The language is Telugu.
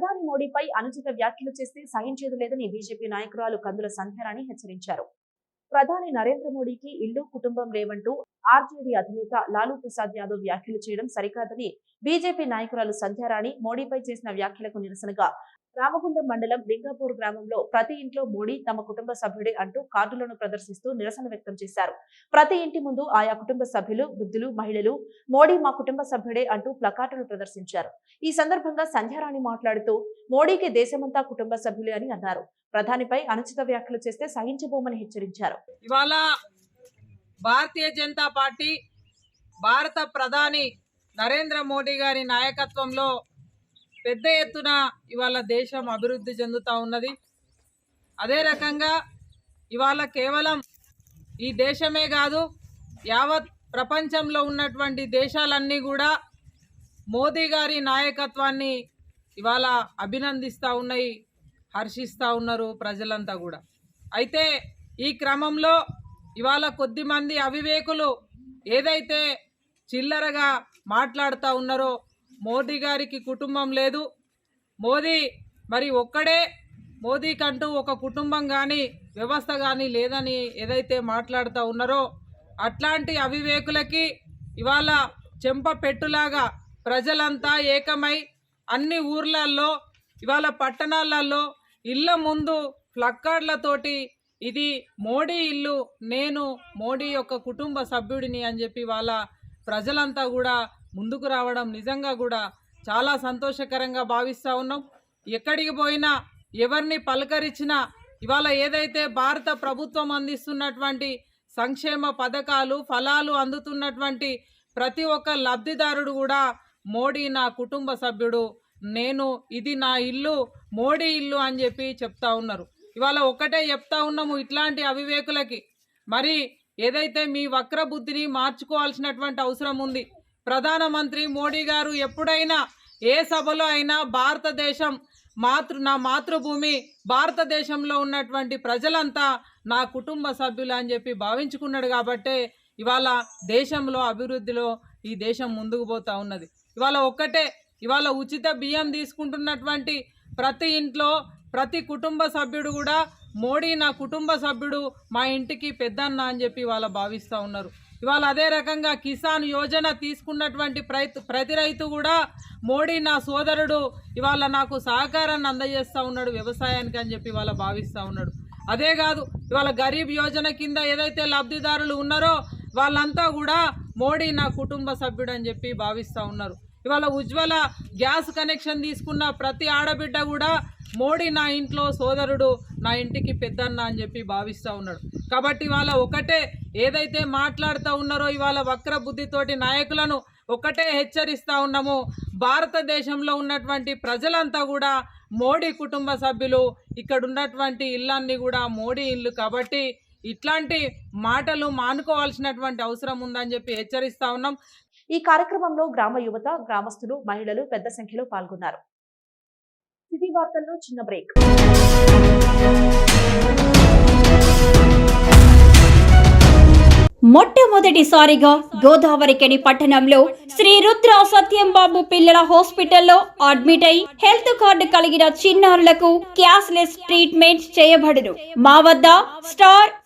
ప్రధాని మోడీపై అనుచిత వ్యాఖ్యలు చేస్తే సహించేది లేదని బీజేపీ నాయకురాలు కందుల సంధ్యారాణి హెచ్చరించారు. ప్రధాని నరేంద్ర మోడీకి ఇల్లు కుటుంబం లేవంటూ ఆర్జేడీ అధినేత లాలూ ప్రసాద్ యాదవ్ వ్యాఖ్యలు చేయడం సరికాదని బీజేపీ నాయకురాలు సంధ్యారాణి మోడీపై చేసిన వ్యాఖ్యలకు నిరసనగా రామగుండం మండలం లింగాపూర్ గ్రామంలో ప్రతి ఇంట్లో మోడీ తమ కుటుంబ సభ్యుడే అంటూ కార్డులను ప్రదర్శిస్తూ నిరసన వ్యక్తం చేశారు. ప్రతి ఇంటి ముందు ఆయా కుటుంబ సభ్యులు వృద్ధులు మహిళలు మోడీ మా కుటుంబ సభ్యుడే అంటూ ప్లకార్డులు ప్రదర్శించారు. ఈ సందర్భంగా సంధ్యారాణి మాట్లాడుతూ మోడీకి దేశమంతా కుటుంబ సభ్యులే అని అన్నారు. ప్రధానిపై అనుచిత వ్యాఖ్యలు చేస్తే సహించబోమని హెచ్చరించారు. ఇవాళ భారతీయ జనతా పార్టీ భారత ప్రధాని నరేంద్ర మోడీ గారి నాయకత్వంలో పెద్ద ఎత్తున ఇవాళ దేశం అభివృద్ధి చెందుతూ ఉన్నది. అదే రకంగా ఇవాళ కేవలం ఈ దేశమే కాదు యావత్ ప్రపంచంలో ఉన్నటువంటి దేశాలన్నీ కూడా మోదీ గారి నాయకత్వాన్ని ఇవాళ అభినందిస్తూ ఉన్నాయి హర్షిస్తూ ఉన్నారు ప్రజలంతా కూడా. అయితే ఈ క్రమంలో ఇవాళ కొద్దిమంది అవివేకులు ఏదైతే చిల్లరగా మాట్లాడుతూ ఉన్నారో మోదీ గారికి కుటుంబం లేదు. మోదీ మరి ఒక్కడే మోదీకంటూ ఒక కుటుంబం కానీ వ్యవస్థ కానీ లేదని ఏదైతే మాట్లాడుతూ ఉన్నారో అట్లాంటి అవివేకులకి ఇవాళ చెంప పెట్టులాగా ప్రజలంతా ఏకమై అన్ని ఊర్లల్లో ఇవాళ పట్టణాలలో ఇళ్ళ ముందు ప్లక్కార్డ్లతోటి ఇది మోడీ ఇల్లు నేను మోడీ యొక్క కుటుంబ సభ్యుడిని అని చెప్పి వాళ్ళ ప్రజలంతా కూడా ముందుకు రావడం నిజంగా కూడా చాలా సంతోషకరంగా భావిస్తూ ఉన్నాం. ఎక్కడికి పోయినా ఎవరిని పలకరించినా ఇవాళ ఏదైతే భారత ప్రభుత్వం అందిస్తున్నటువంటి సంక్షేమ పథకాలు ఫలాలు అందుతున్నటువంటి ప్రతి ఒక్క లబ్ధిదారుడు కూడా మోడీ నా కుటుంబ సభ్యుడు నేను ఇది నా ఇల్లు మోడీ ఇల్లు అని చెప్పి చెప్తా ఉన్నారు. ఇవాళ ఒక్కటే చెప్తా ఉన్నాము ఇట్లాంటి అవివేకులకి. మరి ఏదైతే మీ వక్ర బుద్ధిని మార్చుకోవాల్సినటువంటి అవసరం ఉంది ప్రధానమంత్రి మోడీ గారు ఎప్పుడైనా ఏ సభలో అయినా భారతదేశం మాతృ నా మాతృభూమి భారతదేశంలో ఉన్నటువంటి ప్రజలంతా నా కుటుంబ సభ్యులు అని చెప్పి భావించుకున్నాడు కాబట్టే ఇవాళ దేశంలో అభివృద్ధిలో ఈ దేశం ముందుకు పోతూ ఉన్నది. ఇవాళ ఒక్కటే ఇవాళ ఉచిత బియ్యం తీసుకుంటున్నటువంటి ప్రతి ఇంట్లో ప్రతి కుటుంబ సభ్యుడు కూడా మోడీ నా కుటుంబ సభ్యుడు మా ఇంటికి పెద్దన్న అని చెప్పి వాళ్ళ భావిస్తూ ఉన్నారు. ఇవాళ అదే రకంగా కిసాన్ యోజన తీసుకున్నటువంటి ప్రతి ప్రతి రైతు కూడా మోడీ నా సోదరుడు ఇవాళ నాకు సహకారాన్ని అందజేస్తూ ఉన్నాడు వ్యవసాయానికి అని చెప్పి ఇవాళ భావిస్తూ ఉన్నాడు. అదే కాదు ఇవాళ గరీబ్ యోజన కింద ఏదైతే లబ్ధిదారులు ఉన్నారో వాళ్ళంతా కూడా మోడీ నా కుటుంబ సభ్యుడు అని చెప్పి భావిస్తూ ఉన్నారు. ఇవాళ ఉజ్వల గ్యాస్ కనెక్షన్ తీసుకున్న ప్రతి ఆడబిడ్డ కూడా మోడీ నా ఇంట్లో సోదరుడు నా ఇంటికి పెద్దన్న అని చెప్పి భావిస్తూ ఉన్నాడు. కాబట్టి ఇవాళ ఒకటే ఏదైతే మాట్లాడుతూ ఉన్నారో ఇవాళ వక్ర బుద్ధితోటి నాయకులను ఒకటే హెచ్చరిస్తూ ఉన్నాము. భారతదేశంలో ఉన్నటువంటి ప్రజలంతా కూడా మోడీ కుటుంబ సభ్యులు ఇక్కడ ఉన్నటువంటి ఇళ్ళన్నీ కూడా మోడీ ఇల్లు కాబట్టి ఇట్లాంటి మాటలు మానుకోవాల్సినటువంటి అవసరం ఉందని చెప్పి హెచ్చరిస్తూ ఉన్నాం. ఈ కార్యక్రమంలో గ్రామ యువత గ్రామస్తులు మహిళలు పెద్ద సంఖ్యలో పాల్గొన్నారు. సిటీ వార్తల్లో చిన్న బ్రేక్. మొట్టమొదటిసారిగా గోదావరికని పట్టణంలో శ్రీ రుద్ర సత్యంబాబు పిల్లల హాస్పిటల్లో అడ్మిట్ అయి హెల్త్ కార్డు కలిగిన చిన్నారులకు క్యాష్లెస్ ట్రీట్మెంట్ చేయబడును. మా వద్ద స్టార్